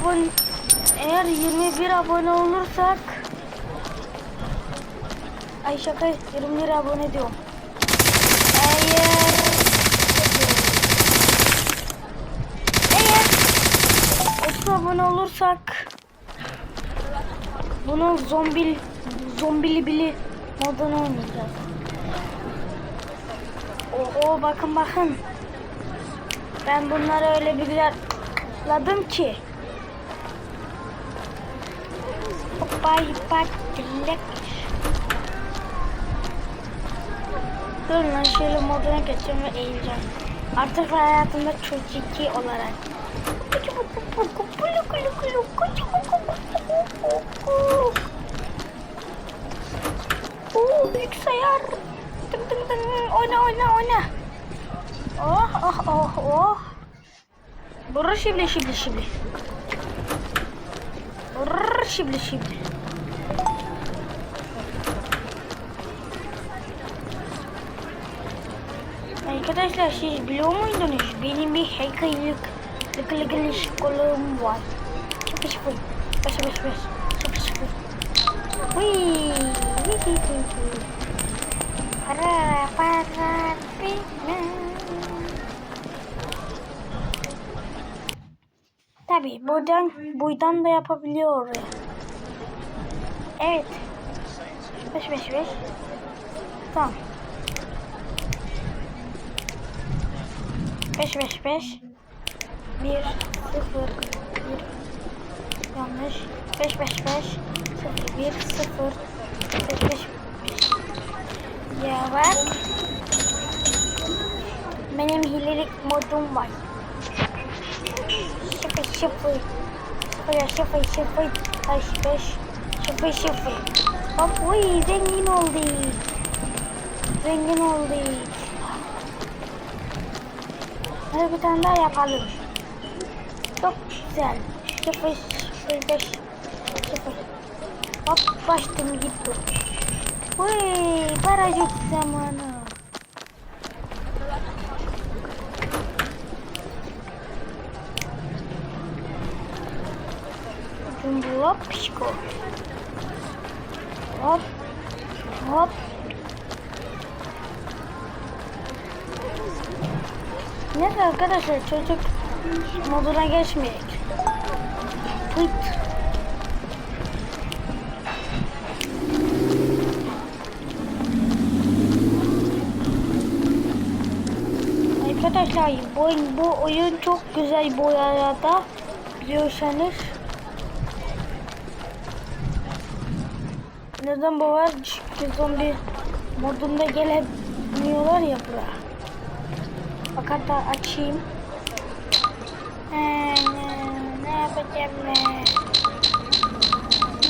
abone eğer 21 abone olursak Ay şaka 21 abone diyorum. Eğer eğer 30 abone olursak bunun zombil zombili bili modunu oynayacağız. Oho bakın bakın. Ben bunları öyle bir güzel ladım ki. Hoppa hoppa dilek. Dur lan şöyle moduna geçeceğim ve eğileceğim. Artık hayatımda çocuk olarak. Oo, bilgisayar. Tık tık tık. Oyna oyna oyna. Oh oh oh oh. Brr şibli şibli şibli. Brr şibli şibli. Arkadaşlar siz biliyor muydunuz? Benim bir heykellik lıkılıklı kolum var. Sıfır sıfır. Sıfır sıfır sıfır. Sıfır. Wih. Para para pina. Tabi buradan buradan da yapabiliyor oraya. Evet. Beş beş beş. Tamam. 5 5 5 1 0 1 yanlış. 5 5 5 0 1 0 5 5 5 ya var benim hilelik modum var. Şıfır şıfır şıfır şıfır şıfır taş 5 şıfır şıfır Hop uy zengin olduk. Zengin olduk. Hadi bir tane daha yapalım. Çok güzel. Sıfır sıfır beş. Sıfır. Hop başladım gitti. Uy paracık zamanı. Cumbulop pişko. Hop. Hop. Neyse arkadaşlar çocuk moduna geçmeyek. Pıt. Arkadaşlar bu, oyun- bu oyun çok güzel bu arada biliyorsanız. Neden bu var? Çünkü zombi modunda gelemiyorlar ya buraya. Fakat da açayım. Ee, ne, ne yapacağım ne?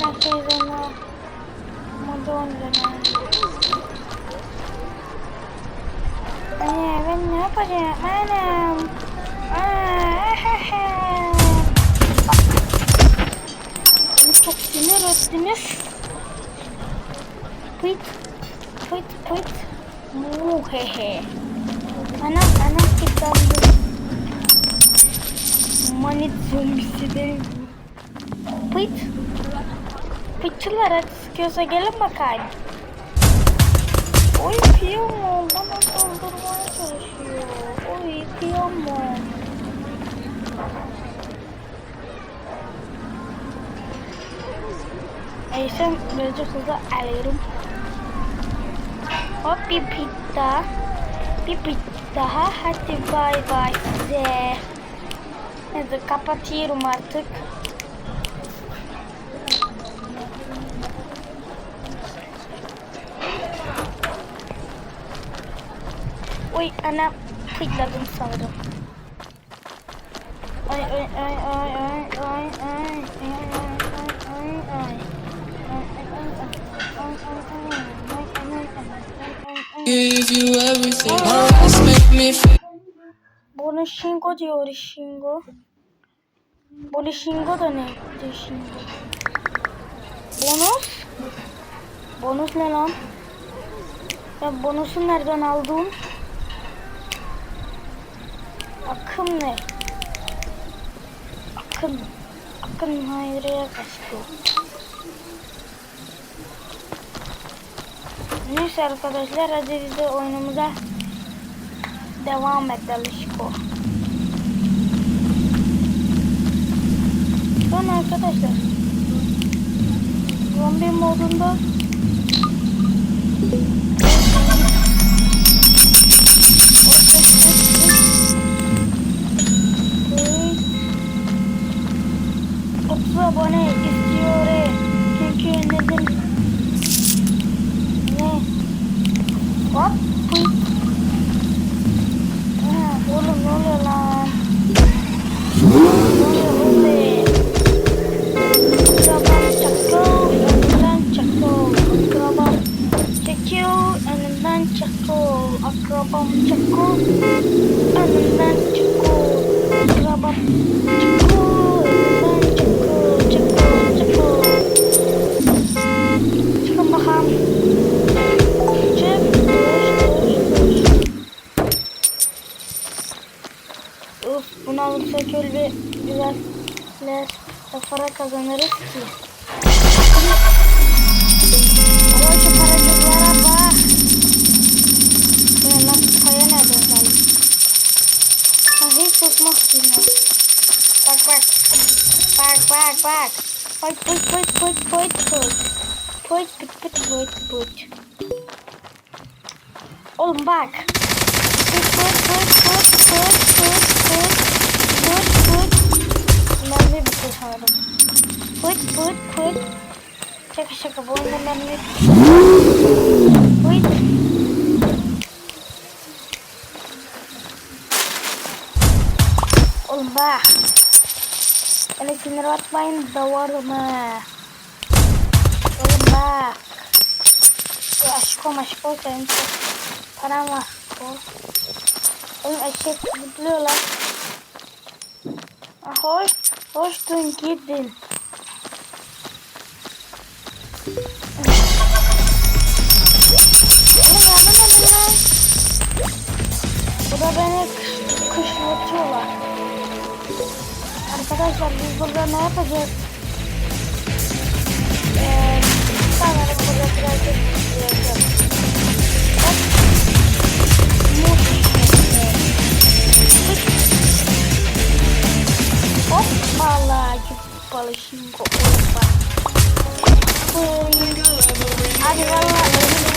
Nasıl onu? Modon ne? Anne ben ne yapacağım? Anam. Aa, çok sinir ettiniz. Pıt. Pıt pıt. Muhehe. Anam anam kilitlendi. Manit zombisi değil bu. Pıt. Pıtçılar hadi sıkıyorsa gelin bakayım. Oy kıyamam bana saldırmaya çalışıyor. Oy kıyamam. Eysem böylece hızlı alıyorum. Hop bir daha. Bir pit daha. Hadi bay bay size. Neyse kapatıyorum artık. Uy ana kıyladım sanırım. Ay ay ay ay ay ay ay ay ay. Give you everything. Bunu Shingo diyor Shingo. Bunu Shingo da ne? diyor Shingo. Bonus? Bonus ne lan? Ya bonusu nereden aldın? Akın ne? Akın. Akın Hayri'ye kaçtı. Neyse arkadaşlar hadi biz de oyunumuza devam edelim. Şiko. Sonra arkadaşlar zombi modunda abone istiyor. Çünkü neden? Ne? Hop. kazanırız ki? Ama şu paracıklara bak. Ya nasıl paya nerede özellik? Ha, hiç tutmak bilmiyor. Bak bak. Bak bak bak. Put put put put put put. Put put put put put. Oğlum bak. Put put put put put put put. Pıt pıt pıt. Şaka şaka bu oyunda ben de... Pıt. Oğlum bak. Beni sinir atmayın davarım ha. Oğlum bak. Ya aşko maşko senin çok param var. Oğlum eşek zıplıyor lan. Ah, Hoş, hoş dün gidin. Burada beni kışlatıyorlar. Arkadaşlar biz burada ne yapacağız? Ee, sanırım burada birazcık yapacağız. Hoppala git balışım kopuyor. Hadi valla ölüm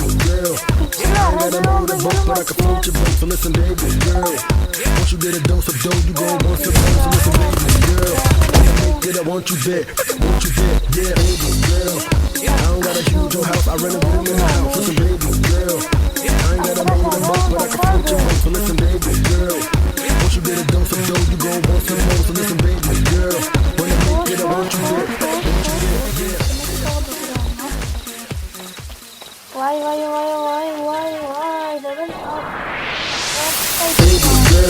but I can float your boat. So listen, baby, girl. Once you get a dose of dough, you gon' want some more. So listen, baby, girl. Wanna make it, I want you there. Want you there, yeah, baby, girl. I don't got a huge old house, I rent a room in the house. Listen, baby, girl. I ain't got a motor boat, but I can float your boat. So listen, baby, girl. Once you get a dose of dough, you gon' want some more. So listen, baby, girl. Wanna make it, I want you there. Vay vay vay vay vay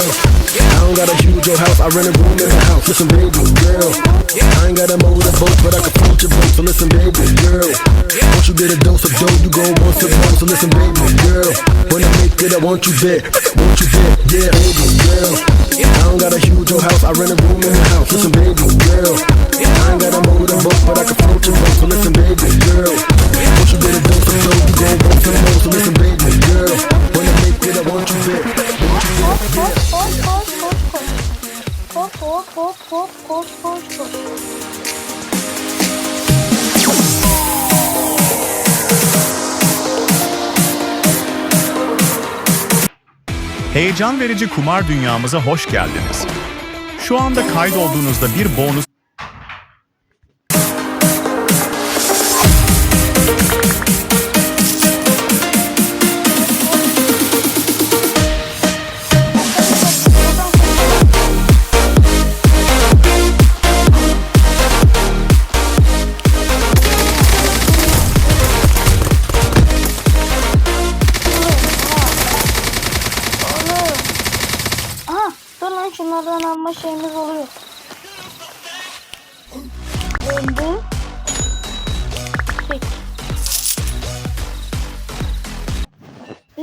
girl. I don't got a huge old house, I rent a room in the house. Listen, baby girl. I ain't got a motor boat, but I can float your boat. So listen, baby girl. Once you get a dose of dough, you go want some more. So listen, baby girl. When I make it, I want you there. Want you there, yeah, baby girl. I don't got a huge old house, I rent a room in the house. Listen, baby girl. I ain't got a motor boat, but I can float your boat. So listen, baby girl. Once you get a dose of dough, you gon' want some more. So listen, baby girl. When I want you there. Want you hop. Heyecan verici kumar dünyamıza hoş geldiniz. Şu anda kaydolduğunuzda bir bonus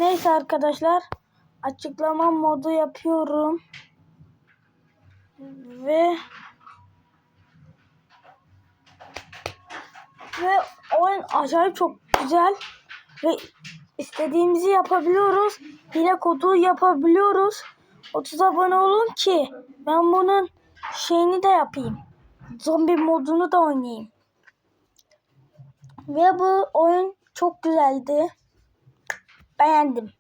Neyse arkadaşlar. Açıklama modu yapıyorum. Ve ve oyun acayip çok güzel ve istediğimizi yapabiliyoruz. Hile kodu yapabiliyoruz. 30 abone olun ki ben bunun şeyini de yapayım. Zombi modunu da oynayayım. Ve bu oyun çok güzeldi. Beğendim.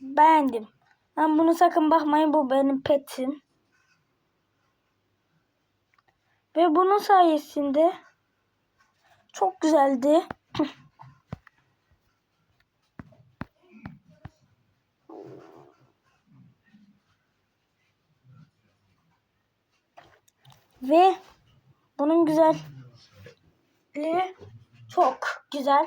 Beğendim. Ben bunu sakın bakmayın bu benim petim. Ve bunun sayesinde çok güzeldi. Ve bunun güzelliği çok güzel.